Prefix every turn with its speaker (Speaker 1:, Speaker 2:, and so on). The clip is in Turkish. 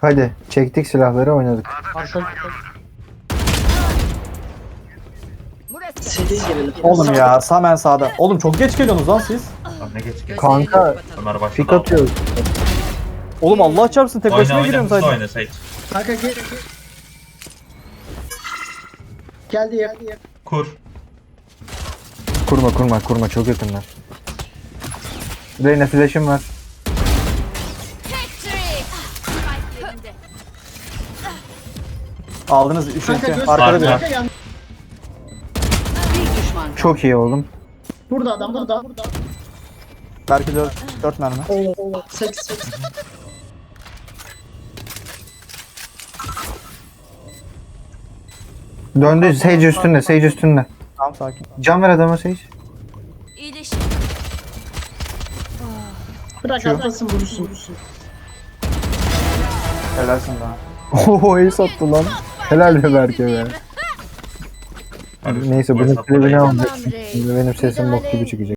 Speaker 1: Hadi çektik silahları oynadık.
Speaker 2: Arka
Speaker 3: Burası.
Speaker 2: seri girelim.
Speaker 4: Oğlum ya Samen sağda. Oğlum çok geç geliyorsunuz lan siz.
Speaker 5: Lan ne geç geç.
Speaker 1: Kanka
Speaker 5: Ömer başladı.
Speaker 1: pik atıyoruz.
Speaker 4: Oğlum Allah çarpsın tek
Speaker 5: Oyna
Speaker 4: başına
Speaker 5: oyna
Speaker 4: giriyorum
Speaker 5: hızlı
Speaker 4: sadece.
Speaker 5: oyna Sage.
Speaker 2: Kanka gel. gel. Geldi yer.
Speaker 5: Kur.
Speaker 1: Kurma kurma kurma çok yakınlar. Reyna flash'ım var.
Speaker 4: Aldınız 3
Speaker 2: Kanka göz.
Speaker 4: Arkada
Speaker 5: Arka.
Speaker 4: bir.
Speaker 2: Kanka yan.
Speaker 3: Bir düşman.
Speaker 1: Çok iyi oğlum.
Speaker 2: Burada adam burada. burada.
Speaker 4: Belki 4, 4 mermi.
Speaker 2: Oo. Seks seks.
Speaker 1: Döndü Sage üstünde Sage üstünde.
Speaker 4: Tamam sakin.
Speaker 1: Can ver adama Sage.
Speaker 3: İyileşin.
Speaker 2: Bırak atlasın vurursun.
Speaker 4: Helalsin daha.
Speaker 1: Oho ace attı lan. Helal be Berke be. Neyse bunun klibini alacaksın. Şimdi benim sesim bok gibi çıkacak.